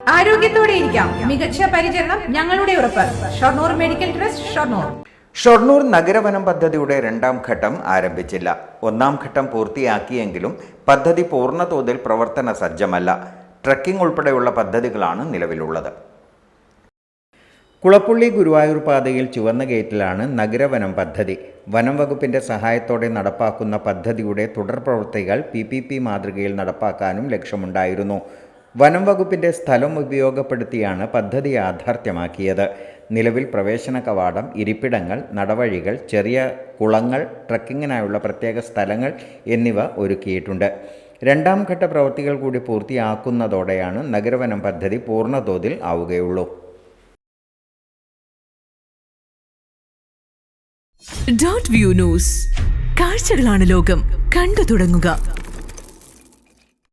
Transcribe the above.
ആരോഗ്യത്തോടെ ഇരിക്കാം. മികച്ച പരിചരണം ഞങ്ങളുടെ ഉറപ്പ്. Shoranur medical trust Shoranur. Shoranur നഗരവനം പദ്ധതിയുടെ രണ്ടാം ഘട്ടം ആരംഭിച്ചില്ല. ഒന്നാം ഘട്ടം പൂർത്തിയാക്കിയെങ്കിലും പദ്ധതി പൂർണതോതിൽ പ്രവർത്തന സജ്ജമല്ല. ട്രക്കിംഗ് ഉൾപ്പെടെയുള്ള പദ്ധതികളാണ് നിലവിലുള്ളത്. കുളപ്പുള്ളി ഗുരുവായൂർ പാതയിൽ ചുവന്ന ഗേറ്റിലാണ് നഗരവനം പദ്ധതി. വനം വകുപ്പിന്റെ സഹായത്തോടെ നടപ്പാക്കുന്ന പദ്ധതിയുടെ തുടർ പ്രവൃത്തികൾ പി പി പി മാതൃകയിൽ നടപ്പാക്കാനും ലക്ഷ്യമുണ്ടായിരുന്നു. വനം വകുപ്പിന്റെ സ്ഥലം ഉപയോഗപ്പെടുത്തിയാണ് പദ്ധതി യാഥാർത്ഥ്യമാക്കിയത്. നിലവിൽ പ്രവേശന കവാടം ഇരിപ്പിടങ്ങൾ നടവഴികൾ ചെറിയ കുളങ്ങൾ ട്രക്കിങ്ങിനായുള്ള പ്രത്യേക സ്ഥലങ്ങൾ എന്നിവ ഒരുക്കിയിട്ടുണ്ട്. രണ്ടാം ഘട്ട പ്രവൃത്തികൾ കൂടി പൂർത്തിയാക്കുന്നതോടെയാണ് നഗരവനം പദ്ധതി പൂർണതോതിൽ ആവുകയുള്ളൂ. Dot view news. കാഴ്ചകളാണ് ലോകം. കണ്ടു തുടങ്ങുക.